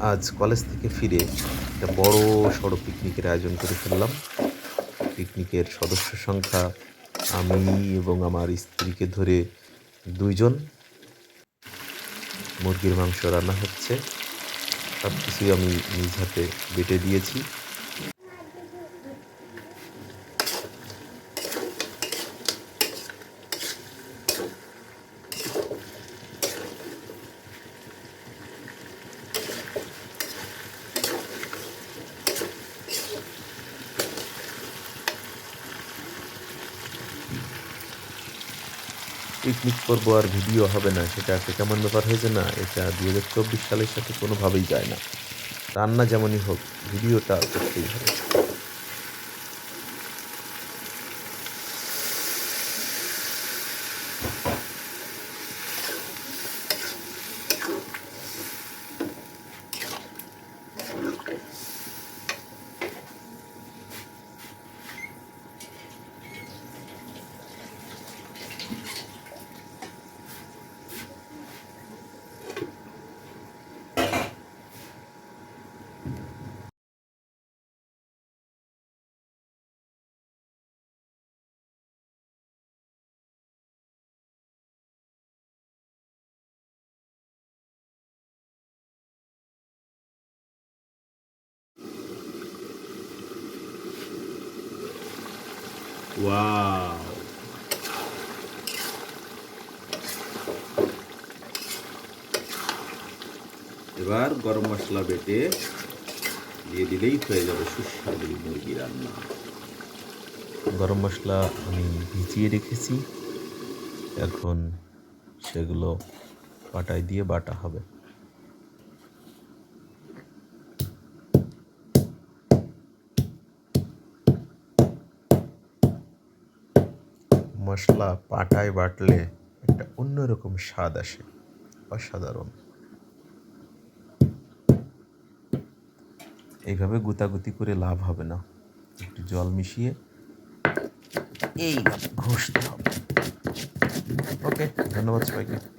আজ কলেজ থেকে ফিরে একটা বড় সড়ো পিকনিকের আয়োজন করে ফেললাম। পিকনিকের সদস্য সংখ্যা আমি এবং আমার স্ত্রীকে ধরে দুইজন। মুরগির মাংস রান্না হচ্ছে। সব কিছুই আমি নিজ হাতে বেটে দিয়েছি। পিকনিক করব আর ভিডিও হবে না, সেটা একটা কেমন ব্যাপার হয়েছে না, এটা দু হাজার চব্বিশ সালের সাথে কোনোভাবেই যায় না। রান্না যেমনই হোক ভিডিওটা করতেই হবে। ওয়াও এবার গরম মশলা বেটে দিয়ে দিলেই হয়ে যাবে সুস্বাদু মুরগি রান্না। গরম মশলা আমি ভিজিয়ে রেখেছি। এখন সেগুলো পাটায় দিয়ে বাটা হবে। মশলা পাটায় বাটলে একটা অন্যরকম স্বাদ আসে, অসাধারণ। এইভাবে গুতাগুতি করে লাভ হবে না। একটু জল মিশিয়ে এইভাবে ঘষতে হবে। ওকে, ধন্যবাদ সবাইকে।